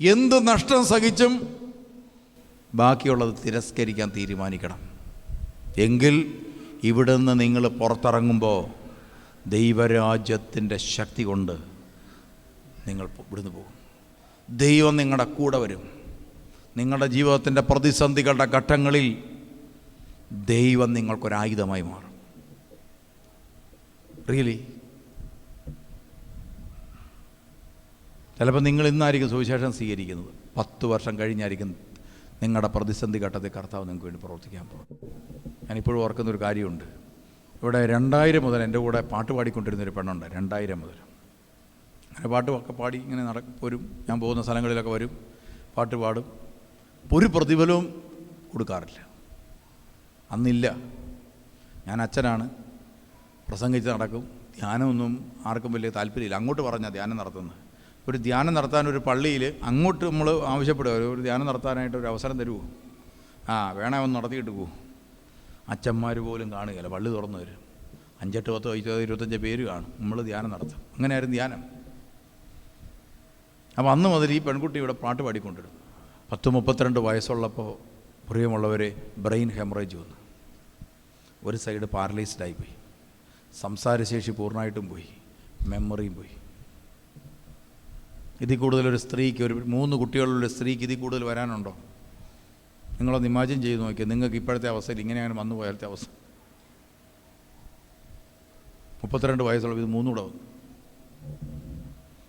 എന്ത് നഷ്ടം സഹിച്ചും ബാക്കിയുള്ളത് തിരസ്കരിക്കാൻ തീരുമാനിക്കണം. എങ്കിൽ ഇവിടുന്ന് നിങ്ങൾ പുറത്തിറങ്ങുമ്പോൾ ദൈവരാജ്യത്തിന്റെ ശക്തി കൊണ്ട് നിങ്ങൾ ഇവിടുന്ന് പോകും. ദൈവം നിങ്ങളുടെ കൂടെ വരും. നിങ്ങളുടെ ജീവിതത്തിന്റെ പ്രതിസന്ധികളുടെ ഘട്ടങ്ങളിൽ ദൈവം നിങ്ങൾക്കൊരായുധമായി മാറും. റിയലി ചിലപ്പോൾ നിങ്ങൾ ഇന്നായിരിക്കും സുവിശേഷം സ്വീകരിക്കുന്നത്. പത്ത് വർഷം കഴിഞ്ഞായിരിക്കും നിങ്ങളുടെ പ്രതിസന്ധി ഘട്ടത്തിൽ കർത്താവ് നിങ്ങൾക്ക് വേണ്ടി പ്രവർത്തിക്കാൻ പോകും ഞാനിപ്പോഴും ഓർക്കുന്നൊരു കാര്യമുണ്ട്. ഇവിടെ രണ്ടായിരം മുതൽ എന്റെ കൂടെ പാട്ട് പാടിക്കൊണ്ടിരുന്നൊരു പെണ്ണുണ്ട് രണ്ടായിരം മുതൽ. അങ്ങനെ പാട്ട് ഒക്കെ പാടി ഇങ്ങനെ നട വരും ഞാൻ പോകുന്ന സ്ഥലങ്ങളിലൊക്കെ വരും പാട്ട് പാടും. ഒരു പ്രതിഫലവും കൊടുക്കാറില്ല. അന്നില്ല. ഞാൻ അച്ഛനാണ്. പ്രസംഗിച്ച് നടക്കും. ധ്യാനമൊന്നും ആർക്കും വലിയ താല്പര്യമില്ല. അങ്ങോട്ട് പറഞ്ഞാൽ ധ്യാനം നടത്തുന്നത്. ഒരു ധ്യാനം നടത്താൻ ഒരു പള്ളിയിൽ അങ്ങോട്ട് നമ്മൾ ആവശ്യപ്പെടുക. ഒരു- ധ്യാനം നടത്താനായിട്ട് ഒരു അവസരം തരുമോ ആ വേണേ ഒന്ന് നടത്തിയിട്ട് പോകും അച്ഛന്മാർ പോലും കാണുകയില്ല. പള്ളി തുറന്നു വരും. അഞ്ചെട്ട് പത്ത് ഇരുപത് ഇരുപത്തഞ്ച് പേര് കാണും. നമ്മൾ ധ്യാനം നടത്തും. അങ്ങനെയായിരുന്നു ധ്യാനം. അപ്പോൾ അന്ന് മുതൽ ഈ പെൺകുട്ടി ഇവിടെ പാട്ട് പാടിക്കൊണ്ടിരുന്നു. പത്ത് മുപ്പത്തിരണ്ട് വയസ്സുള്ളപ്പോൾ പ്രിയമുള്ളവരെ ബ്രെയിൻ ഹെമറേജ് വന്നു. ഒരു സൈഡ് പാരലൈസ്ഡായി പോയി. സംസാരശേഷി പൂർണമായിട്ടും പോയി. മെമ്മറിയും പോയി. ഇതിൽ കൂടുതൽ ഒരു സ്ത്രീക്ക് ഒരു മൂന്ന് കുട്ടികളുള്ള സ്ത്രീക്ക് ഇതിൽ കൂടുതൽ വരാനുണ്ടോ? നിങ്ങളൊന്ന് ഇമാജിൻ ചെയ്ത് നോക്കിയാൽ നിങ്ങൾക്ക് ഇപ്പോഴത്തെ അവസ്ഥയിൽ ഇങ്ങനെയാണ് വന്നു പോയാലത്തെ അവസ്ഥ. മുപ്പത്തിരണ്ട് വയസ്സുള്ള ഇത് മൂന്നുകൂടെ വന്നു.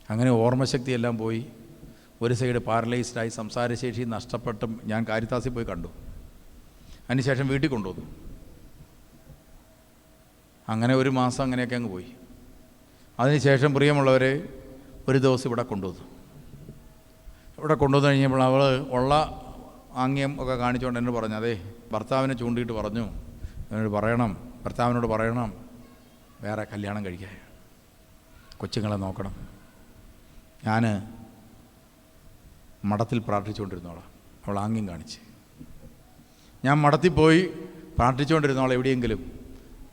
അങ്ങനെ ഓർമ്മശക്തിയെല്ലാം പോയി. ഒരു സൈഡ് പാരലൈസ്ഡായി സംസാരശേഷി നഷ്ടപ്പെട്ടും ഞാൻ കാരിത്താസിൽ പോയി കണ്ടു. അതിനുശേഷം വീട്ടിൽ കൊണ്ടുവന്നു. അങ്ങനെ ഒരു മാസം അങ്ങനെയൊക്കെ അങ്ങ് പോയി. അതിനുശേഷം പ്രിയമുള്ളവരെ ഒരു ദിവസം ഇവിടെ കൊണ്ടുവന്നു. ഇവിടെ കൊണ്ടുവന്നു കഴിഞ്ഞപ്പോൾ അവൾ ഉള്ള ആംഗ്യം ഒക്കെ കാണിച്ചുകൊണ്ട് എന്നോട് പറഞ്ഞു അതെ ഭർത്താവിനെ ചൂണ്ടിയിട്ട് പറഞ്ഞു. എന്നോട് പറയണം ഭർത്താവിനോട് പറയണം. വേറെ കല്യാണം കഴിക്കാൻ. കൊച്ചുങ്ങളെ നോക്കണം. ഞാൻ മഠത്തിൽ പ്രാർത്ഥിച്ചുകൊണ്ടിരുന്നോളാം. അവൾ ആംഗ്യം കാണിച്ച്. ഞാൻ മഠത്തിൽ പോയി പ്രാർത്ഥിച്ചുകൊണ്ടിരുന്നോളാം എവിടെയെങ്കിലും.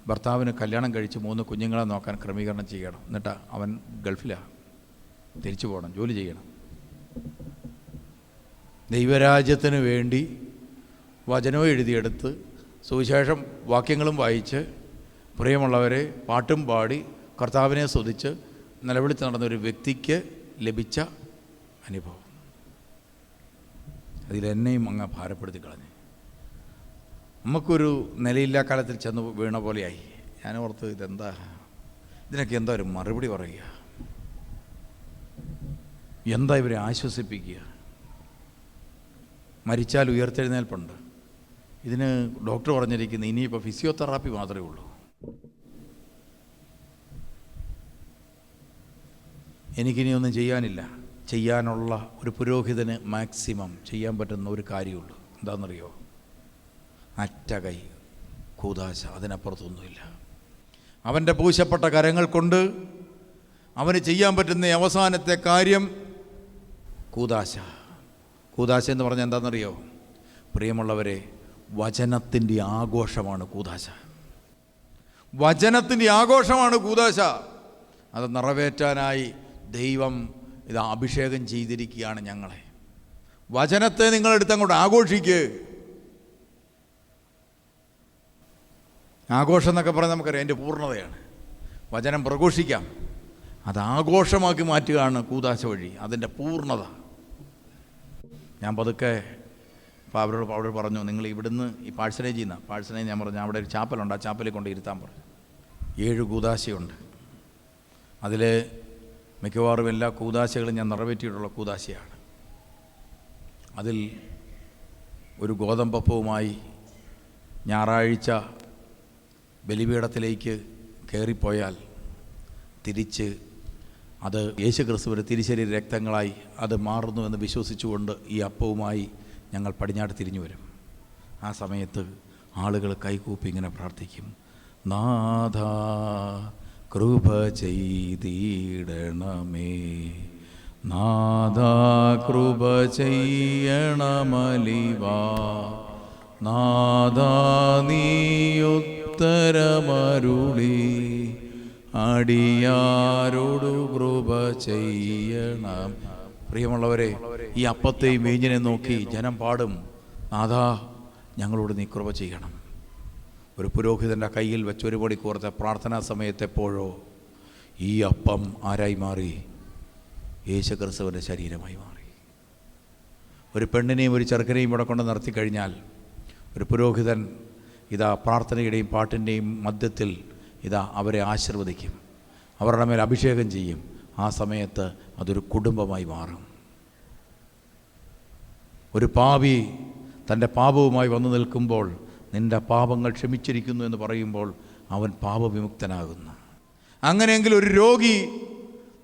ഭർത്താവിന് കല്യാണം കഴിച്ച് മൂന്ന് കുഞ്ഞുങ്ങളെ നോക്കാൻ ക്രമീകരണം ചെയ്യണം. എന്നിട്ട് അവൻ ഗൾഫിലാണ് തിരിച്ചു പോകണം ജോലി ചെയ്യണം. ദൈവരാജ്യത്തിന് വേണ്ടി വചനവും എഴുതിയെടുത്ത് സുവിശേഷം വാക്യങ്ങളും വായിച്ച് പ്രിയമുള്ളവരെ പാട്ടും പാടി കർത്താവിനെ സ്തുതിച്ച് നിലവിളിച്ച് നടന്ന ഒരു വ്യക്തിക്ക് ലഭിച്ച അനുഭവം. അതിലെന്നെയും അങ്ങ് ഭാരപ്പെടുത്തി കളഞ്ഞു. നമുക്കൊരു നിലയില്ലാ കാലത്തിൽ ചെന്ന് വീണ പോലെയായി. ഞാൻ ഓർത്ത് ഇതെന്താ? ഇതിനൊക്കെ എന്താ ഒരു മറുപടി പറയുക. എന്താ ഇവരെ ആശ്വസിപ്പിക്കുക? മരിച്ചാൽ ഉയർത്തെഴുന്നേൽപ്പുണ്ട്. ഇതിന് ഡോക്ടർ പറഞ്ഞിരിക്കുന്ന ഇനിയിപ്പോൾ ഫിസിയോതെറാപ്പി മാത്രമേ ഉള്ളൂ. എനിക്കിനി ഒന്നും ചെയ്യാനില്ല. ചെയ്യാനുള്ള ഒരു പുരോഹിതന് മാക്സിമം ചെയ്യാൻ പറ്റുന്ന ഒരു കാര്യമുള്ളൂ. എന്താണെന്നറിയോ? അറ്റ കൈ കൂതാശ അതിനപ്പുറത്തൊന്നുമില്ല. അവന്റെ പൂശപ്പെട്ട കരങ്ങൾ കൊണ്ട് അവന് ചെയ്യാൻ പറ്റുന്ന അവസാനത്തെ കാര്യം കൂതാശ കൂതാശ എന്ന് പറഞ്ഞാൽ എന്താണെന്നറിയോ? പ്രിയമുള്ളവരെ വചനത്തിന്റെ ആഘോഷമാണ് കൂതാശ വചനത്തിന്റെ ആഘോഷമാണ് കൂതാശ അത് നിറവേറ്റാനായി ദൈവം ഇത് അഭിഷേകം ചെയ്തിരിക്കുകയാണ് ഞങ്ങളെ. വചനത്തെ നിങ്ങളെടുത്ത് അങ്ങോട്ട് ആഘോഷിക്ക്. ആഘോഷം എന്നൊക്കെ പറഞ്ഞാൽ നമുക്കറിയാം എന്റെ പൂർണതയാണ്. വചനം പ്രഘോഷിക്കാം. അത് ആഘോഷമാക്കി മാറ്റുകയാണ് കൂതാശ വഴി. അതിന്റെ പൂർണത. ഞാൻ പതുക്കെ അപ്പോൾ അവരോട് പറഞ്ഞു നിങ്ങൾ ഇവിടുന്ന് ഈ പാഴ്സനേജിൽ ചെയ്യുന്ന പാഴ്സലേജ് ഞാൻ പറഞ്ഞു അവിടെ ഒരു ചാപ്പലുണ്ട് ആ ചാപ്പലിൽ കൊണ്ട് ഇരുത്താൻ പറഞ്ഞു. ഏഴ് കൂതാശയുണ്ട്. അതിൽ മിക്കവാറും എല്ലാ കൂതാശകളും ഞാൻ നിറവേറ്റിയിട്ടുള്ള കൂതാശയാണ്. അതിൽ ഒരു ഗോതമ്പപ്പവുമായി ഞായറാഴ്ച ബലിപീഠത്തിലേക്ക് കയറിപ്പോയാൽ തിരിച്ച് അത് യേശു ക്രിസ്തുവിന്റെ തിരിശരീര രക്തങ്ങളായി അത് മാറുന്നു മാറുന്നുവെന്ന് വിശ്വസിച്ചുകൊണ്ട് ഈ അപ്പവുമായി ഞങ്ങൾ പടിഞ്ഞാട്ട് തിരിഞ്ഞു വരും. ആ സമയത്ത് ആളുകൾ കൈകൂപ്പി ഇങ്ങനെ പ്രാർത്ഥിക്കും. നാഥ കൃപ ചെയ്തിടണമേ. നാഥ കൃപ ചെയ്യണമലിവാ. നാഥ നീയുത്തരമരുളി അടിയാരോടു കൃപ ചെയ്യണം. പ്രിയമുള്ളവരെ ഈ അപ്പത്തെയും വീഞ്ഞിനെ നോക്കി ജനം പാടും. നാഥാ ഞങ്ങളോട് നീ കൃപ ചെയ്യണം. ഒരു പുരോഹിതന്റെ കയ്യിൽ വെച്ച് ഒരു മണിക്കൂറത്തെ പ്രാർത്ഥനാ സമയത്തെപ്പോഴോ ഈ അപ്പം ആരായി മാറി? യേശുക്രിസ്തുവിന്റെ ശരീരമായി മാറി. ഒരു പെണ്ണിനെയും ഒരു ചെറുക്കനെയും ഇവിടെ കൊണ്ട് നിർത്തി കഴിഞ്ഞാൽ ഒരു പുരോഹിതൻ ഇതാ പ്രാർത്ഥനയുടെയും പാട്ടിന്റെയും മധ്യത്തിൽ ഇതാ അവരെ ആശീർവദിക്കും. അവരുടെ മേൽ അഭിഷേകം ചെയ്യും. ആ സമയത്ത് അതൊരു കുടുംബമായി മാറും. ഒരു പാപി തന്റെ പാപവുമായി വന്നു നിൽക്കുമ്പോൾ നിന്റെ പാപങ്ങൾ ക്ഷമിച്ചിരിക്കുന്നു എന്ന് പറയുമ്പോൾ അവൻ പാപവിമുക്തനാകുന്നു. അങ്ങനെയെങ്കിൽ ഒരു രോഗി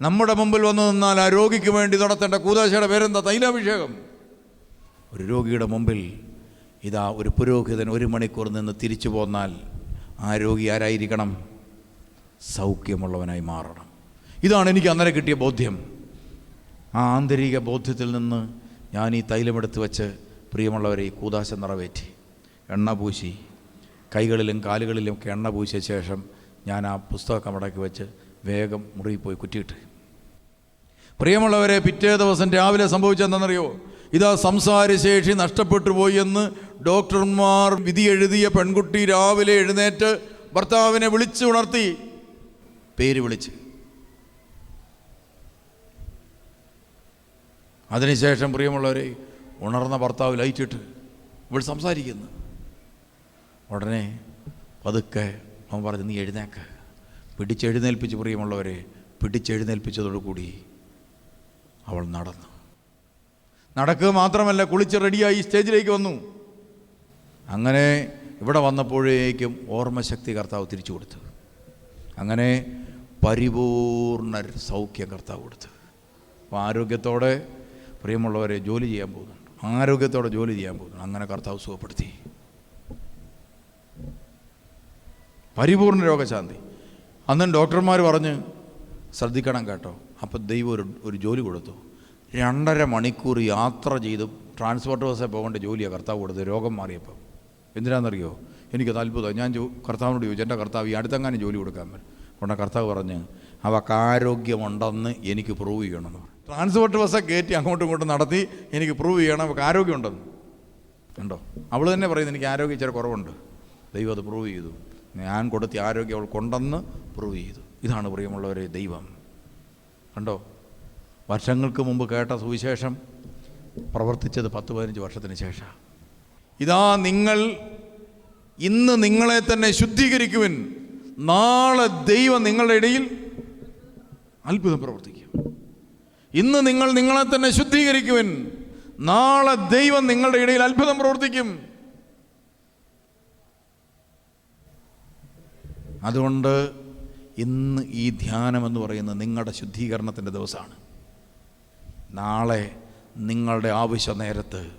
നമ്മുടെ മുമ്പിൽ വന്നു നിന്നാൽ ആ രോഗിക്ക് വേണ്ടി നടത്തേണ്ട കൂതാശയുടെ പേരെന്താ? തൈലാഭിഷേകം. ഒരു രോഗിയുടെ മുമ്പിൽ ഇതാ ഒരു പുരോഹിതൻ ഒരു മണിക്കൂർ നിന്ന് തിരിച്ചു പോന്നാൽ ആ രോഗി ആരായിരിക്കണം? സൗഖ്യമുള്ളവനായി മാറണം. ഇതാണ് എനിക്ക് അന്നേരം കിട്ടിയ ബോധ്യം. ആ ആന്തരിക ബോധ്യത്തിൽ നിന്ന് ഞാൻ ഈ തൈലമെടുത്ത് വെച്ച് പ്രിയമുള്ളവരെ കൂതാശ നിറവേറ്റി. എണ്ണ പൂശി. കൈകളിലും കാലുകളിലും ഒക്കെ എണ്ണ പൂശിയ ശേഷം ഞാൻ ആ പുസ്തക മടക്കി വെച്ച് വേഗം മുറിയിൽ പോയി കുറ്റിയിട്ട്. പ്രിയമുള്ളവരെ പിറ്റേ ദിവസം രാവിലെ സംഭവിച്ചെന്തെന്നറിയോ ഇതാ സംസാരശേഷി നഷ്ടപ്പെട്ടു പോയി എന്ന് ഡോക്ടർമാർ വിധി എഴുതിയ പെൺകുട്ടി രാവിലെ എഴുന്നേറ്റ് ഭർത്താവിനെ വിളിച്ചു ഉണർത്തി പേര് വിളിച്ച്. അതിനുശേഷം പ്രിയമുള്ളവരെ ഉണർന്ന ഭർത്താവ് ലൈറ്റിട്ട് ഇവൾ സംസാരിക്കുന്നു. ഉടനെ പതുക്കെ അവൻ പറഞ്ഞു നീ എഴുന്നേക്ക്. പിടിച്ചെഴുന്നേൽപ്പിച്ച് പ്രിയമുള്ളവരെ പിടിച്ചെഴുന്നേൽപ്പിച്ചതോടുകൂടി അവൾ നടന്നു. നടക്കുക മാത്രമല്ല കുളിച്ച് റെഡിയായി സ്റ്റേജിലേക്ക് വന്നു. അങ്ങനെ ഇവിടെ വന്നപ്പോഴേക്കും ഓർമ്മശക്തി കർത്താവ് തിരിച്ചു കൊടുത്തു. അങ്ങനെ പരിപൂർണ സൗഖ്യം കർത്താവ് കൊടുത്ത്. അപ്പോൾ ആരോഗ്യത്തോടെ പ്രിയമുള്ളവരെ ജോലി ചെയ്യാൻ പോകുന്നുണ്ട്. ആരോഗ്യത്തോടെ ജോലി ചെയ്യാൻ പോകുന്നുണ്ട്. അങ്ങനെ കർത്താവ് സുഖപ്പെടുത്തി. പരിപൂർണ രോഗശാന്തി. അന്നും ഡോക്ടർമാർ പറഞ്ഞ് ശ്രദ്ധിക്കണം കേട്ടോ. അപ്പോൾ ദൈവം ഒരു ഒരു ജോലി കൊടുത്തു. രണ്ടര മണിക്കൂർ യാത്ര ചെയ്ത് ട്രാൻസ്പോർട്ട് ബസ്സിൽ പോകേണ്ട ജോലിയാണ് കർത്താവ് കൊടുത്തത്. രോഗം മാറിയപ്പോൾ എന്തിനാണെന്നറിയോ എനിക്കത് അത്ഭുതം. ഞാൻ കർത്താവിനോട് ചോദിച്ചു എന്റെ കർത്താവ് ഈ അടുത്തെങ്ങാനും ജോലി കൊടുക്കാൻ പറ്റും കൊണ്ട് കർത്താവ് പറഞ്ഞ് അവക്ക് ആരോഗ്യമുണ്ടെന്ന് എനിക്ക് പ്രൂവ് ചെയ്യണമെന്ന് പറഞ്ഞു ട്രാൻസ്പോർട്ട് ബസ് കയറ്റി അങ്ങോട്ടും ഇങ്ങോട്ടും നടത്തി എനിക്ക് പ്രൂവ് ചെയ്യണം അവൾക്ക് ആരോഗ്യമുണ്ടെന്ന്. ഉണ്ടോ അവൾ തന്നെ പറയുന്നത് എനിക്ക് ആരോഗ്യം ഇച്ചിരി കുറവുണ്ട്. ദൈവം അത് പ്രൂവ് ചെയ്തു. ഞാൻ കൊടുത്തി ആരോഗ്യം അവൾക്കുണ്ടെന്ന് പ്രൂവ് ചെയ്തു. ഇതാണ് പ്രിയമുള്ളവരെ ദൈവം. കണ്ടോ? വർഷങ്ങൾക്ക് മുമ്പ് കേട്ട സുവിശേഷം പ്രവർത്തിച്ചത് പത്ത് പതിനഞ്ച് വർഷത്തിന് ശേഷം. ഇതാ നിങ്ങൾ ഇന്ന് നിങ്ങളെ തന്നെ ശുദ്ധീകരിക്കുവിൻ. നാളെ ദൈവം നിങ്ങളുടെ ഇടയിൽ അത്ഭുതം പ്രവർത്തിക്കും. ഇന്ന് നിങ്ങൾ നിങ്ങളെ തന്നെ ശുദ്ധീകരിക്കുവിൻ. നാളെ ദൈവം നിങ്ങളുടെ ഇടയിൽ അത്ഭുതം പ്രവർത്തിക്കും. അതുകൊണ്ട് ഇന്ന് ഈ ധ്യാനം എന്ന് പറയുന്നത് നിങ്ങളുടെ ശുദ്ധീകരണത്തിന്റെ ദിവസമാണ്. നാളെ നിങ്ങളുടെ ആവശ്യ നേരത്ത്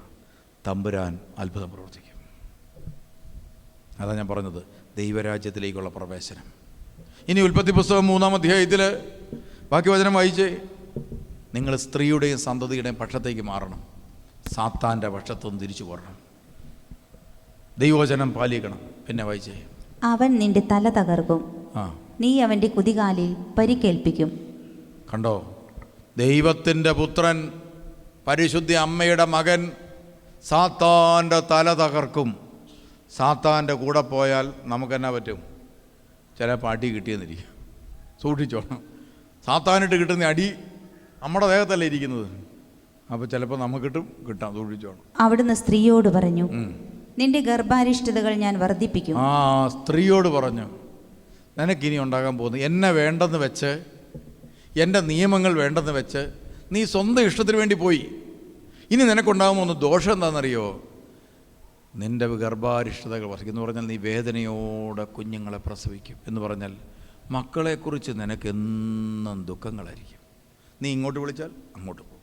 തമ്പുരാൻ അത്ഭുതം പ്രവർത്തിക്കും. അതാണ് ഞാൻ പറഞ്ഞത്. ദൈവരാജ്യത്തിലേക്കുള്ള പ്രവേശനം. ഇനി ഉൽപ്പത്തി പുസ്തകം മൂന്നാം അധ്യായത്തിൽ ബാക്കി വചനം വായിച്ചേ. നിങ്ങൾ സ്ത്രീയുടെയും സന്തതിയുടെയും പക്ഷത്തേക്ക് മാറണം. സാത്താന്റെ പക്ഷത്തൊന്ന് തിരിച്ചു പോരണം. ദൈവവചനം പാലിക്കണം. പിന്നെ വായിച്ചേ. അവൻ നിന്റെ തല തകർക്കും. നീ അവന്റെ കുതികാലിൽ പരിക്കേൽപ്പിക്കും. കണ്ടോ? ദൈവത്തിന്റെ പുത്രൻ പരിശുദ്ധി അമ്മയുടെ മകൻ സാത്താന്റെ തല തകർക്കും. സാത്താന്റെ കൂടെ പോയാൽ നമുക്കെന്നാ പറ്റും? ചില പാട്ടി കിട്ടിയെന്നിരിക്കും. സൂക്ഷിച്ചോണം. സാത്താനിട്ട് കിട്ടുന്ന അടി നമ്മുടെ ദേഹത്തല്ലേ ഇരിക്കുന്നത്? അപ്പോൾ ചിലപ്പോൾ നമുക്ക് കിട്ടും കിട്ടാം സൂക്ഷിച്ചോണം. അവിടുന്ന് സ്ത്രീയോട് പറഞ്ഞു നിന്റെ ഗർഭാരിഷ്ടതകൾ ഞാൻ വർദ്ധിപ്പിക്കും. ആ സ്ത്രീയോട് പറഞ്ഞു നിനക്കിനി ഉണ്ടാകാൻ പോകുന്നു എന്നെ വേണ്ടെന്ന് വെച്ച് എന്റെ നിയമങ്ങൾ വേണ്ടെന്ന് വെച്ച് നീ സ്വന്തം ഇഷ്ടത്തിന് വേണ്ടി പോയി. ഇനി നിനക്കുണ്ടാകുമോ ഒന്ന് ദോഷം എന്താണെന്നറിയോ? നിന്റെ ഗർഭാരിഷ്ടതകൾ വസിക്കും. എന്ന് പറഞ്ഞാൽ നീ വേദനയോടെ കുഞ്ഞുങ്ങളെ പ്രസവിക്കും. എന്ന് പറഞ്ഞാൽ മക്കളെക്കുറിച്ച് നിനക്ക് എന്നും ദുഃഖങ്ങളായിരിക്കും. നീ ഇങ്ങോട്ട് വിളിച്ചാൽ അങ്ങോട്ട് പോകും.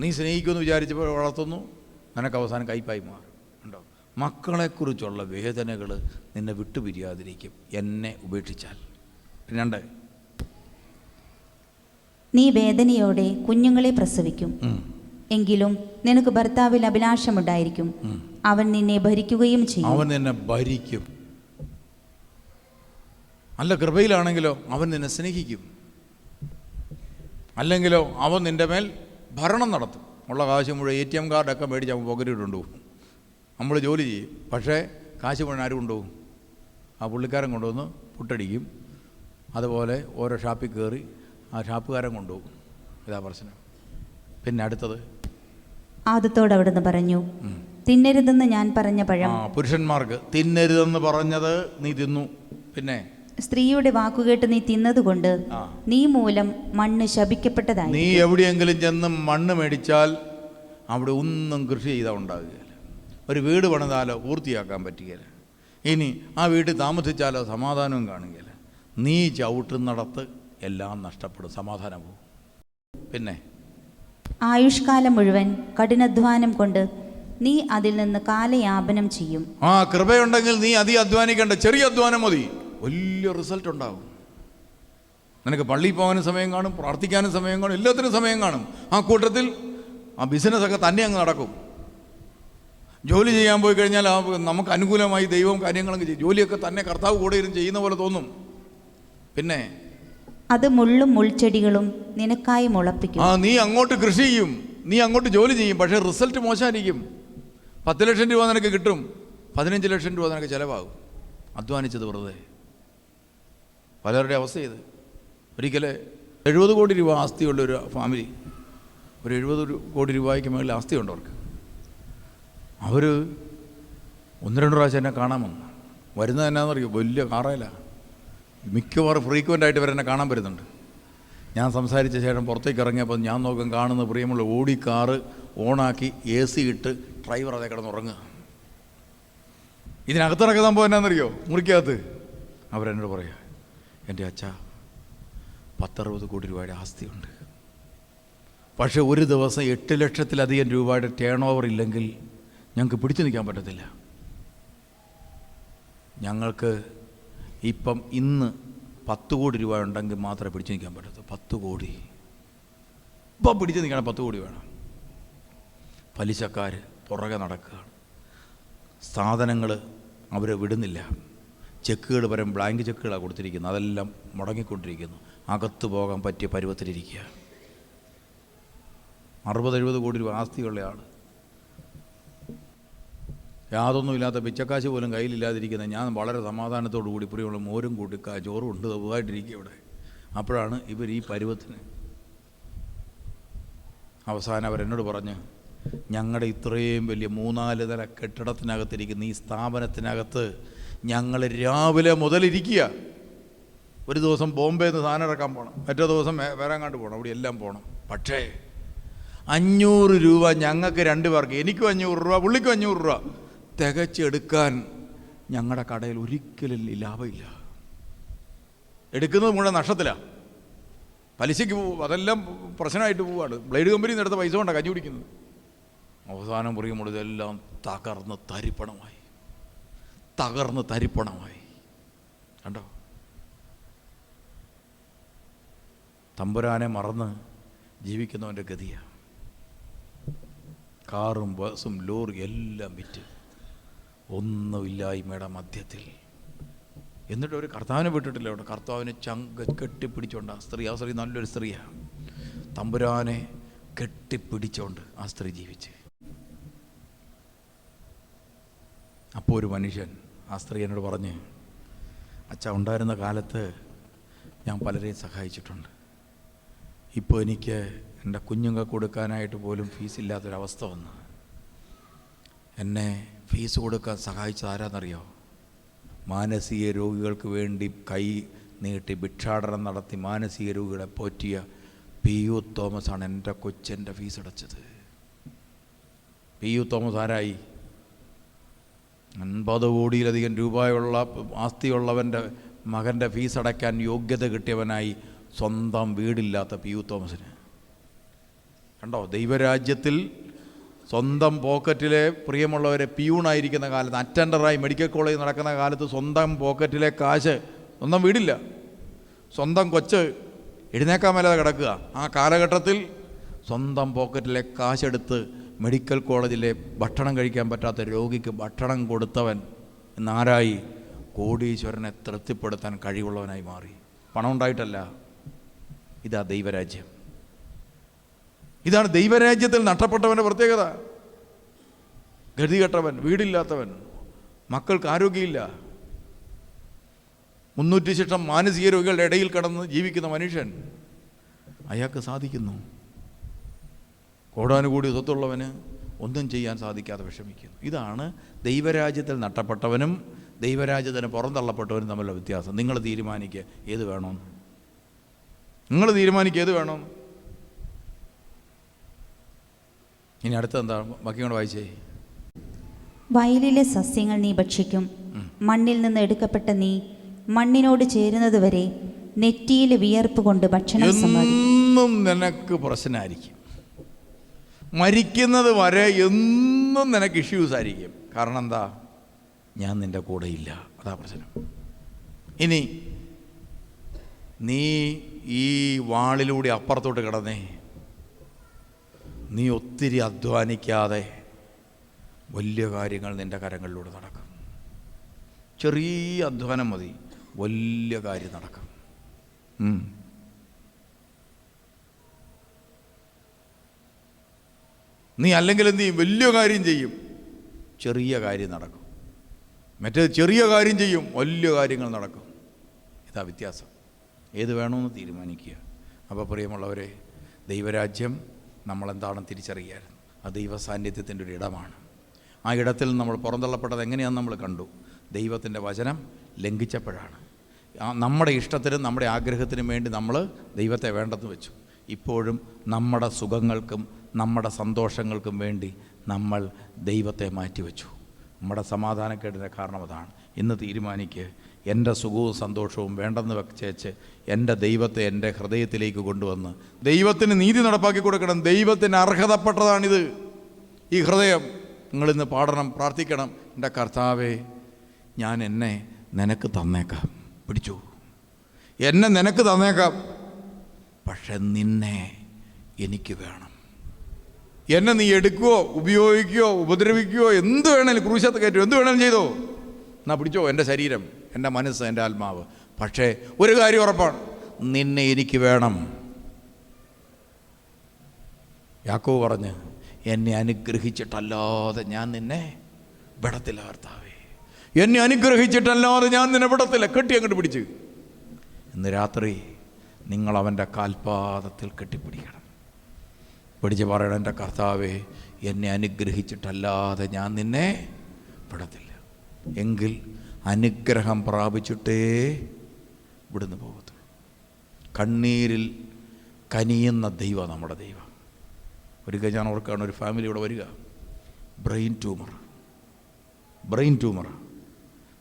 നീ സ്നേഹിക്കുമെന്ന് വിചാരിച്ചപ്പോൾ വളർത്തുന്നു. നിനക്ക് അവസാനം കൈപ്പായി മാറും. ഉണ്ടോ മക്കളെക്കുറിച്ചുള്ള വേദനകൾ നിന്നെ വിട്ടുപിരിയാതിരിക്കും. എന്നെ ഉപേക്ഷിച്ചാൽ. രണ്ട്. നീ വേദനയോടെ കുഞ്ഞുങ്ങളെ പ്രസവിക്കും. എങ്കിലും നിനക്ക് ഭർത്താവിൽ അഭിലാഷമുണ്ടായിരിക്കും. അവൻ നിന്നെ ഭരിക്കുകയും ചെയ്യും. അവൻ നിന്നെ ഭരിക്കും. നല്ല കൃപയിലാണെങ്കിലോ അവൻ നിന്നെ സ്നേഹിക്കും. അല്ലെങ്കിലോ അവൻ നിന്റെ മേൽ ഭരണം നടത്തും. ഉള്ള കാശ് മുഴുവൻ എ ടി എം കാർഡൊക്കെ മേടിച്ച് അവൻ പോക്കറ്റിട്ടുണ്ട് പോകും. നമ്മൾ ജോലി ചെയ്യും. പക്ഷേ കാശ് മുഴുവൻ ആരും കൊണ്ടുപോകും? ആ പുള്ളിക്കാരൻ കൊണ്ടുവന്ന് പുട്ടടിക്കും. അതുപോലെ ഓരോ ഷാപ്പിൽ കയറി ആ ഷാപ്പുകാരൻ കൊണ്ടുപോകും. ഇതാ പ്രശ്നം. പിന്നെ അടുത്തത്? ആദത്തോട് അവിടുന്ന് പറഞ്ഞു തിന്നരുതെന്ന് ഞാൻ പറഞ്ഞ ആ പഴം പുരുഷന്മാർക്ക് തിന്നരുതെന്ന് പറഞ്ഞത് നീ തിന്നു. പിന്നെ? സ്ത്രീയുടെ വാക്കുകേട്ട് നീ തിന്നതുകൊണ്ട് ആ. നീ മൂലം മണ്ണ് ശപിക്കപ്പെട്ടതായി. നീ എവിടെയെങ്കിലും ചെന്ന് മണ്ണ് മേടിച്ചാൽ അവിടെ ഒന്നും കൃഷി ചെയ്താൽ ഉണ്ടാകുകയില്ല. ഒരു വീട് പണിതാലോ പൂർത്തിയാക്കാൻ പറ്റുകയില്ല. ഇനി ആ വീട്ടിൽ താമസിച്ചാലോ സമാധാനവും കാണുകയില്ല. നീ ചവിട്ടുന്നിടത്ത് എല്ലാം നഷ്ടപ്പെടും സമാധാനം പോകും. പിന്നെ? ആയുഷ്കാലം മുഴുവൻ കഠിനാധ്വാനം കൊണ്ട് നീ അതിൽ നിന്ന് കാലയാപനം ചെയ്യും. ആ കൃപയുണ്ടെങ്കിൽ നീ അതി അധ്വാനിക്കേണ്ട ചെറിയ അധ്വാനം മതി. വലിയ റിസൾട്ട് ഉണ്ടാകും നിനക്ക് പള്ളിയിൽ പോകാനും സമയം കാണും പ്രാർത്ഥിക്കാനും സമയം കാണും എല്ലാത്തിനും സമയം കാണും. ആ കൂട്ടത്തിൽ ആ ബിസിനസ്സൊക്കെ തന്നെ അങ്ങ് നടക്കും. ജോലി ചെയ്യാൻ പോയി കഴിഞ്ഞാൽ ആ നമുക്ക് അനുകൂലമായി ദൈവം കാര്യങ്ങളൊക്കെ ചെയ്യും. ജോലിയൊക്കെ തന്നെ കർത്താവ് കൂടെ ഇരുന്ന് ചെയ്യുന്ന പോലെ തോന്നും. പിന്നെ അത് മുള്ളും മുൾച്ചെടികളും നിനക്കായി മുളപ്പിക്കും. ആ നീ അങ്ങോട്ട് കൃഷി ചെയ്യും. നീ അങ്ങോട്ട് ജോലി ചെയ്യും. പക്ഷേ റിസൾട്ട് മോശമായിരിക്കും. പത്ത് ലക്ഷം രൂപ നിനക്ക് കിട്ടും. പതിനഞ്ച് ലക്ഷം രൂപ നിനക്ക് ചിലവാകും. അധ്വാനിച്ചത് വെറുതെ. പലരുടെ അവസ്ഥ ഇത്. ഒരിക്കൽ എഴുപത് കോടി രൂപ ആസ്തിയുള്ള ഒരു ഫാമിലി. ഒരു എഴുപത് കോടി രൂപയ്ക്ക് മേളിൽ ആസ്തിയുണ്ട് അവർക്ക്. അവർ ഒന്ന് രണ്ട് പ്രാവശ്യം എന്നെ കാണാൻ വന്നു. വരുന്നത് എന്നാന്നറിയോ വലിയ കാറയിലാണ് മിക്കവാറും ഫ്രീക്വന്റ് ആയിട്ട് ഇവരെന്നെ കാണാൻ വരുന്നുണ്ട്. ഞാൻ സംസാരിച്ച ശേഷം പുറത്തേക്ക് ഇറങ്ങിയപ്പോൾ ഞാൻ നോക്കും കാണുന്ന പ്രിയമുള്ള ഓടി കാറ് ഓണാക്കി എ സി ഇട്ട് ഡ്രൈവർ അതേ കിടന്നുറങ്ങുക ഇതിനകത്തിറക്കാൻ സംഭവം എന്നാണെന്നറിയോ മുറിക്കകത്ത്. അവരെന്നോട് പറയാ എന്റെ അച്ഛ പത്തറുപത് കോടി രൂപയുടെ ആസ്തിയുണ്ട്. പക്ഷേ ഒരു ദിവസം എട്ട് ലക്ഷത്തിലധികം രൂപയുടെ ടേൺ ഓവർ ഇല്ലെങ്കിൽ ഞങ്ങൾക്ക് പിടിച്ചു നിൽക്കാൻ പറ്റത്തില്ല. ഞങ്ങൾക്ക് ഇപ്പം ഇന്ന് പത്ത് കോടി രൂപ ഉണ്ടെങ്കിൽ മാത്രമേ പിടിച്ചു നിൽക്കാൻ പറ്റൂ പത്ത് കോടി. ഇപ്പം പിടിച്ചു നിൽക്കണം പത്ത് കോടി വേണം. പലിശക്കാർ പുറകെ നടക്കുകയാണ്. സാധനങ്ങൾ അവർ വിടുന്നില്ല. ചെക്കുകൾ വരും ബ്ലാങ്ക് ചെക്കുകളാണ് കൊടുത്തിരിക്കുന്നത്. അതെല്ലാം മുടങ്ങിക്കൊണ്ടിരിക്കുന്നു. അകത്ത് പോകാൻ പറ്റിയ പരുവത്തിലിരിക്കുക. അറുപത് എഴുപത് കോടി രൂപ ആസ്തിയുള്ള ആൾ യാതൊന്നുമില്ലാത്ത പിച്ചക്കാശ് പോലും കയ്യിലില്ലാതിരിക്കുന്ന ഞാൻ വളരെ സമാധാനത്തോടു കൂടി പ്രിയമുള്ള മോരും കൂട്ടി ചോറും ഉണ്ട് സുഖമായിട്ടിരിക്കുക ഇവിടെ. അപ്പോഴാണ് ഇവർ ഈ പരുവത്തിന്. അവസാനം അവരെന്നോട് പറഞ്ഞ് ഞങ്ങളുടെ ഇത്രയും വലിയ മൂന്നാൽ തല കെട്ടിടത്തിനകത്തിരിക്കുന്ന ഈ സ്ഥാപനത്തിനകത്ത് ഞങ്ങൾ രാവിലെ മുതലിരിക്കുക. ഒരു ദിവസം ബോംബെ നിന്ന് സാധനം ഇറക്കാൻ പോകണം മറ്റേ ദിവസം വേറെങ്ങാണ്ട് പോകണം അവിടെ എല്ലാം പോകണം പക്ഷേ അഞ്ഞൂറ് രൂപ ഞങ്ങൾക്ക് രണ്ട് പേർക്ക് എനിക്കും അഞ്ഞൂറ് രൂപ പുള്ളിക്കും അഞ്ഞൂറ് രൂപ. തികച്ചെടുക്കാൻ ഞങ്ങളുടെ കടയിൽ ഒരിക്കലും ലാഭമില്ല. എടുക്കുന്നത് മുഴുവൻ നഷ്ടത്തിലാണ് പലിശയ്ക്ക് പോകും അതെല്ലാം പ്രശ്നമായിട്ട് പോവാണ്. ബ്ലേഡ് കമ്പനി എടുത്ത പൈസ കൊണ്ടാണ് കഞ്ഞി കുടിക്കുന്നത്. അവസാനം പറയുമ്പോൾ ഇതെല്ലാം തകർന്ന് തരിപ്പണമായി. തകർന്ന് തരിപ്പണമായി. കണ്ടോ? തമ്പുരാനെ മറന്ന് ജീവിക്കുന്നവന്റെ ഗതിയാണ് കാറും ബസ്സും ലോറി എല്ലാം വിറ്റ്. ഒന്നുമില്ലായ്മയുടെ മധ്യത്തിൽ. എന്നിട്ട് ഒരു കർത്താവിനെ വിട്ടിട്ടില്ല അവിടെ. കർത്താവിനെ ചങ്ക കെട്ടിപ്പിടിച്ചോണ്ട് ആ സ്ത്രീ ആ സ്ത്രീ നല്ലൊരു സ്ത്രീയാണ് തമ്പുരാനെ കെട്ടിപ്പിടിച്ചോണ്ട് ആ സ്ത്രീ ജീവിച്ച്. അപ്പോൾ ഒരു മനുഷ്യൻ ആ സ്ത്രീ എന്നോട് പറഞ്ഞ് അച്ഛ ഉണ്ടായിരുന്ന കാലത്ത് ഞാൻ പലരെയും സഹായിച്ചിട്ടുണ്ട്. ഇപ്പോൾ എനിക്ക് എന്റെ കുഞ്ഞുങ്ങൾക്ക് കൊടുക്കാനായിട്ട് പോലും ഫീസ് ഇല്ലാത്തൊരവസ്ഥ വന്നു. എന്നെ ഫീസ് കൊടുക്കാൻ സഹായിച്ചത് ആരാന്നറിയോ? മാനസിക രോഗികൾക്ക് വേണ്ടി കൈ നീട്ടി ഭിക്ഷാടനം നടത്തി മാനസിക രോഗികളെ പോറ്റിയ പി യു തോമസാണ് എന്റെ കൊച്ചന്റെ ഫീസ് അടച്ചത്. പി യു തോമസ് ആരായി? അൻപത് കോടിയിലധികം രൂപയുള്ള ആസ്തിയുള്ളവന്റെ മകന്റെ ഫീസ് അടയ്ക്കാൻ യോഗ്യത കിട്ടിയവനായി സ്വന്തം വീടില്ലാത്ത പി യു തോമസിന്. കണ്ടോ? ദൈവരാജ്യത്തിൽ സ്വന്തം പോക്കറ്റിലെ പ്രിയമുള്ളവരെ പിയൂണായിരിക്കുന്ന കാലത്ത് അറ്റൻഡറായി മെഡിക്കൽ കോളേജ് നടക്കുന്ന കാലത്ത് സ്വന്തം പോക്കറ്റിലെ കാശ് ഒന്നും വീടില്ല. സ്വന്തം കൊച്ച് എഴുന്നേക്കാൻ മേലാതെ കിടക്കുക. ആ കാലഘട്ടത്തിൽ സ്വന്തം പോക്കറ്റിലെ കാശെടുത്ത് മെഡിക്കൽ കോളേജിലെ ഭക്ഷണം കഴിക്കാൻ പറ്റാത്ത രോഗിക്ക് ഭക്ഷണം കൊടുത്തവൻ എന്നാരായി കോടീശ്വരനെ തൃപ്തിപ്പെടുത്താൻ കഴിവുള്ളവനായി മാറി. പണം ഉണ്ടായിട്ടല്ല ഇതാ ദൈവരാജ്യം. ഇതാണ് ദൈവരാജ്യത്തിൽ നഷ്ടപ്പെട്ടവന്റെ പ്രത്യേകത. ഗതികെട്ടവൻ വീടില്ലാത്തവൻ മക്കൾക്ക് ആരോഗ്യമില്ല. മുന്നൂറ്റി ശിഷ്ടം മാനസിക രോഗികളുടെ ഇടയിൽ കിടന്ന് ജീവിക്കുന്ന മനുഷ്യൻ അയാൾക്ക് സാധിക്കുന്നു. കോടാനുകൂടി സ്വത്തുള്ളവന് ഒന്നും ചെയ്യാൻ സാധിക്കാതെ വിഷമിക്കുന്നു. ഇതാണ് ദൈവരാജ്യത്തിൽ നഷ്ടപ്പെട്ടവനും ദൈവരാജ്യത്തിന് പുറന്തള്ളപ്പെട്ടവനും തമ്മിലുള്ള വ്യത്യാസം. നിങ്ങൾ തീരുമാനിക്കുക ഏത് വേണമെന്ന് നിങ്ങൾ തീരുമാനിക്കുക ഏത് വേണമെന്ന് ഇനി അടുത്തെന്താ ബാക്കി കൊണ്ട് വായിച്ചേ. വയലിലെ സസ്യങ്ങൾ നീ ഭക്ഷിക്കും. മണ്ണിൽ നിന്ന് എടുക്കപ്പെട്ട നീ മണ്ണിനോട് ചേരുന്നത് വരെ നെറ്റിയിലെ വിയർപ്പ് കൊണ്ട് ഭക്ഷണം എന്നും നിനക്ക് പ്രശ്നമായിരിക്കും മരിക്കുന്നത് വരെ എന്നും നിനക്ക് ഇഷ്യൂസ് ആയിരിക്കും. കാരണം എന്താ? ഞാൻ നിന്റെ കൂടെ ഇല്ല. അതാ പ്രശ്നം. ഇനി നീ ഈ വാളിലൂടെ അപ്പുറത്തോട്ട് കിടന്നേ. നീ ഒത്തിരി അധ്വാനിക്കാതെ വലിയ കാര്യങ്ങൾ നിന്റെ കരങ്ങളിലൂടെ നടക്കും. ചെറിയ അധ്വാനം മതി വലിയ കാര്യം നടക്കും. നീ അല്ലെങ്കിൽ എന്ത് ചെയ്യും? വലിയ കാര്യം ചെയ്യും. ചെറിയ കാര്യം നടക്കും. മറ്റേ ചെറിയ കാര്യം ചെയ്യും വലിയ കാര്യങ്ങൾ നടക്കും. ഇതാ വ്യത്യാസം. ഏത് വേണമെന്ന് തീരുമാനിക്കുക. അപ്പോൾ പ്രിയമുള്ളവരെ ദൈവരാജ്യം നമ്മളെന്താണെന്ന് തിരിച്ചറിയാൻ ആ ദൈവ സാന്നിധ്യത്തിന്റെ ഒരു ഇടമാണ്. ആ ഇടത്തിൽ നമ്മൾ പുറന്തള്ളപ്പെട്ടത് എങ്ങനെയാണെന്ന് നമ്മൾ കണ്ടു. ദൈവത്തിന്റെ വചനം ലംഘിച്ചപ്പോഴാണ്. നമ്മുടെ ഇഷ്ടത്തിനും നമ്മുടെ ആഗ്രഹത്തിനും വേണ്ടി നമ്മൾ ദൈവത്തെ വേണ്ടെന്ന് വെച്ചു. ഇപ്പോഴും നമ്മുടെ സുഖങ്ങൾക്കും നമ്മുടെ സന്തോഷങ്ങൾക്കും വേണ്ടി നമ്മൾ ദൈവത്തെ മാറ്റിവെച്ചു. നമ്മുടെ സമാധാനക്കേടിന്റെ കാരണം അതാണ്. ഇന്ന് തീരുമാനിക്കുക എന്റെ സുഖവും സന്തോഷവും വേണ്ടെന്ന് വെച്ചേച്ച് എന്റെ ദൈവത്തെ എന്റെ ഹൃദയത്തിലേക്ക് കൊണ്ടുവന്ന് ദൈവത്തിന് നീതി നടപ്പാക്കി കൊടുക്കണം. ദൈവത്തിന് അർഹതപ്പെട്ടതാണിത്. ഈ ഹൃദയം നിങ്ങളിന്ന് പാടണം പ്രാർത്ഥിക്കണം. എന്റെ കർത്താവേ ഞാൻ എന്നെ നിനക്ക് തന്നേക്കാം. പിടിച്ചു. എന്നെ നിനക്ക് തന്നേക്കാം. പക്ഷെ നിന്നെ എനിക്ക് വേണം. എന്നെ നീ എടുക്കുകയോ ഉപയോഗിക്കുകയോ ഉപദ്രവിക്കുകയോ എന്ത് വേണേലും ക്രൂശത്ത് കയറ്റുമോ എന്ത് വേണേലും ചെയ്തോ. എന്നാ പിടിച്ചോ എന്റെ ശരീരം. എന്റെ മനസ്സ് എന്റെ ആത്മാവ്. പക്ഷേ ഒരു കാര്യം ഉറപ്പാണ്. നിന്നെ എനിക്ക് വേണം. യാക്കോ പറഞ്ഞ് എന്നെ അനുഗ്രഹിച്ചിട്ടല്ലാതെ ഞാൻ നിന്നെ വിടത്തില്ല കർത്താവേ. എന്നെ അനുഗ്രഹിച്ചിട്ടല്ലാതെ ഞാൻ നിന്നെ വിടത്തില്ല. കെട്ടി അങ്ങോട്ട് പിടിച്ച്. ഇന്ന് രാത്രി നിങ്ങൾ അവന്റെ കാൽപാദത്തിൽ കെട്ടിപ്പിടിക്കണം. പിടിച്ച് പറയണം എന്റെ കർത്താവേ എന്നെ അനുഗ്രഹിച്ചിട്ടല്ലാതെ ഞാൻ നിന്നെ വിടത്തില്ല. എങ്കിൽ അനുഗ്രഹം പ്രാപിച്ചിട്ടേ ഇവിടുന്ന് പോകത്തുള്ളൂ. കണ്ണീരിൽ കനിയുന്ന ദൈവം നമ്മുടെ ദൈവം. ഒരു ഞാൻ ഓർക്കാണ് ഒരു ഫാമിലി ഇവിടെ വരിക. Brain tumour brain tumour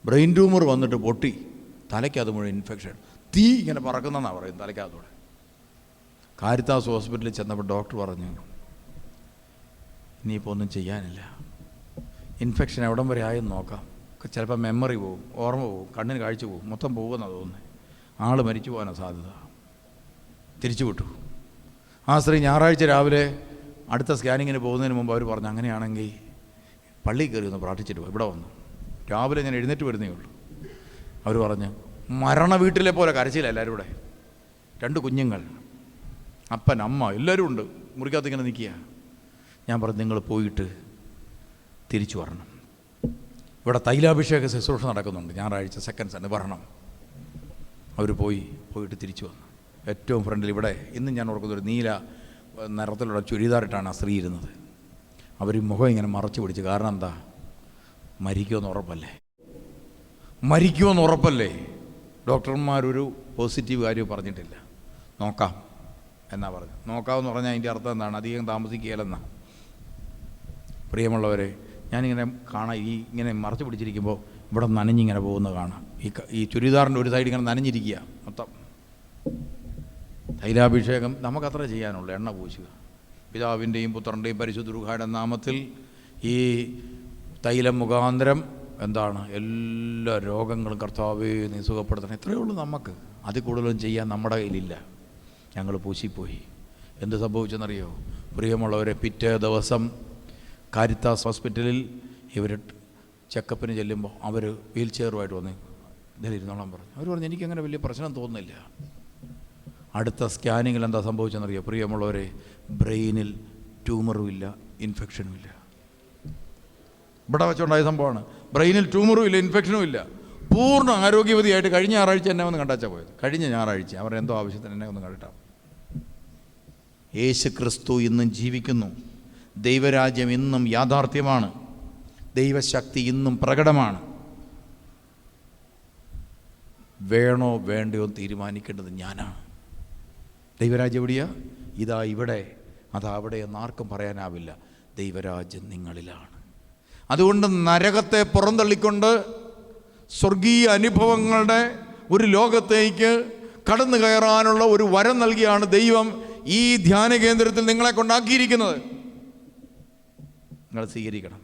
brain tumour വന്നിട്ട് പൊട്ടി. തലയ്ക്കകത്ത് മുഴുവൻ ഇൻഫെക്ഷൻ തീ ഇങ്ങനെ പറക്കുന്നതെന്നാണ് പറയും തലയ്ക്കകത്തൂടെ. കാരിത്താസ് ഹോസ്പിറ്റലിൽ ചെന്നപ്പോൾ ഡോക്ടർ പറഞ്ഞു ഇനിയിപ്പോൾ ഒന്നും ചെയ്യാനില്ല. ഇൻഫെക്ഷൻ എവിടം വരെ ആയെന്ന് നോക്കാം. ചിലപ്പോൾ മെമ്മറി പോവും ഓർമ്മ പോവും കണ്ണിന് കാഴ്ച പോവും മൊത്തം പോകുമെന്നാണ് തോന്നുന്നത് ആൾ മരിച്ചു പോകാനാണ് സാധ്യത. തിരിച്ചു വിട്ടു. ആ സ്ത്രീ ഞായറാഴ്ച രാവിലെ അടുത്ത സ്കാനിങ്ങിന് പോകുന്നതിന് മുമ്പ് അവർ പറഞ്ഞു അങ്ങനെയാണെങ്കിൽ പള്ളിയിൽ കയറി ഒന്ന് പ്രാർത്ഥിച്ചിട്ട് പോകും ഇവിടെ വന്നു. രാവിലെ ഞാൻ എഴുന്നേറ്റ് വരുന്നേ ഉള്ളൂ. അവർ പറഞ്ഞു മരണ വീട്ടിലെ പോലെ കരച്ചില്ല എല്ലാവരും കൂടെ. രണ്ട് കുഞ്ഞുങ്ങൾ അപ്പൻ അമ്മ എല്ലാവരും ഉണ്ട്. മുറിക്കകത്ത് ഇങ്ങനെ നിൽക്കുക. ഞാൻ പറഞ്ഞു നിങ്ങൾ പോയിട്ട് തിരിച്ചു വരണം. ഇവിടെ തൈലാഭിഷേക ശുശ്രൂഷ നടക്കുന്നുണ്ട്. ഞായറാഴ്ച സെക്കൻഡ് എന്ന് വരണം അവർ പോയി പോയിട്ട് തിരിച്ചു വന്നു. ഏറ്റവും ഫ്രണ്ടിൽ ഇവിടെ ഇന്നും ഞാൻ ഓർക്കുന്ന ഒരു നീല നിറത്തിലുള്ള ചുരിദാറിട്ടാണ് ആ സ്ത്രീ ഇരുന്നത്. അവർ മുഖം ഇങ്ങനെ മറച്ചു പിടിച്ച് കാരണം എന്താ? മരിക്കുമെന്ന് ഉറപ്പല്ലേ? മരിക്കുമെന്ന് ഉറപ്പല്ലേ? ഡോക്ടർമാരൊരു പോസിറ്റീവ് കാര്യം പറഞ്ഞിട്ടില്ല. നോക്കാം. എന്നാ പറഞ്ഞു നോക്കാമെന്ന് പറഞ്ഞാൽ അതിന്റെ അർത്ഥം എന്താണ്? അധികം താമസിക്കുകയല്ലെന്നാണ് പ്രിയമുള്ളവരെ ഞാനിങ്ങനെ കാണാം ഈ ഇങ്ങനെ മറച്ചു പിടിച്ചിരിക്കുമ്പോൾ ഇവിടെ നനഞ്ഞിങ്ങനെ പോകുന്നത് കാണാം. ഈ ഈ ചുരിദാറിന്റെ ഒരു സൈഡ് ഇങ്ങനെ നനഞ്ഞിരിക്കുക മൊത്തം. തൈലാഭിഷേകം നമുക്കത്ര ചെയ്യാനുള്ളൂ എണ്ണ പൂശുക. പിതാവിന്റെയും പുത്രന്റെയും പരിശുദ്ധ ദുർഘാട നാമത്തിൽ ഈ തൈലം മുഖാന്തരം എന്താണ് എല്ലാ രോഗങ്ങളും കർത്താവേ നീ സുഖപ്പെടുത്തണം. ഇത്രയേ ഉള്ളൂ നമുക്ക്. അതിൽ കൂടുതലും ചെയ്യാൻ നമ്മുടെ കയ്യിലില്ല. ഞങ്ങൾ പൂശിപ്പോയി. എന്ത് സംഭവിച്ചെന്നറിയോ? പ്രിയമുള്ളവരെ പിറ്റേ ദിവസം കാരിത്താസ് ഹോസ്പിറ്റലിൽ ഇവർ ചെക്കപ്പിന് ചെല്ലുമ്പോൾ അവർ വീൽ ചെയറുമായിട്ട് വന്ന് ഇതിൽ ഇരുന്നോളാൻ പറഞ്ഞു. അവർ പറഞ്ഞു എനിക്കങ്ങനെ വലിയ പ്രശ്നം തോന്നുന്നില്ല. അടുത്ത സ്കാനിങ്ങിൽ എന്താ സംഭവിച്ചെന്നറിയോ? പ്രിയമുള്ളവരെ ബ്രെയിനിൽ ട്യൂമറും ഇല്ല ഇൻഫെക്ഷനും ഇല്ല ഇവിടെ വെച്ചുണ്ടായ സംഭവമാണ്. ബ്രെയിനിൽ ട്യൂമറും ഇല്ല ഇൻഫെക്ഷനും ഇല്ല പൂർണ ആരോഗ്യവതിയായിട്ട് കഴിഞ്ഞ ഞായറാഴ്ച എന്നെ ഒന്ന് കണ്ടാച്ചാൽ പോയത്. കഴിഞ്ഞ ഞായറാഴ്ച. അവർ എന്തോ ആവശ്യത്തിന് എന്നെ ഒന്ന് കണ്ടിട്ടാണ് യേശു ക്രിസ്തു ഇന്നും ജീവിക്കുന്നു. ദൈവരാജ്യം ഇന്നും യാഥാർത്ഥ്യമാണ്. ദൈവശക്തി ഇന്നും പ്രകടമാണ്. വേണോ വേണ്ടയോ തീരുമാനിക്കേണ്ടത് ഞാനാണ്. ദൈവരാജ്യം എവിടെയാ? ഇതാ ഇവിടെ. അതാ അവിടെ എന്ന് ആർക്കും പറയാനാവില്ല. ദൈവരാജ്യം നിങ്ങളിലാണ്. അതുകൊണ്ട് നരകത്തെ പുറന്തള്ളിക്കൊണ്ട് സ്വർഗീയ അനുഭവങ്ങളുടെ ഒരു ലോകത്തേക്ക് കടന്നു കയറാനുള്ള ഒരു വരം നൽകിയാണ് ദൈവം ഈ ധ്യാന കേന്ദ്രത്തിൽ നിങ്ങളെ കൊണ്ടാക്കിയിരിക്കുന്നത്. നിങ്ങൾ സ്വീകരിക്കണം.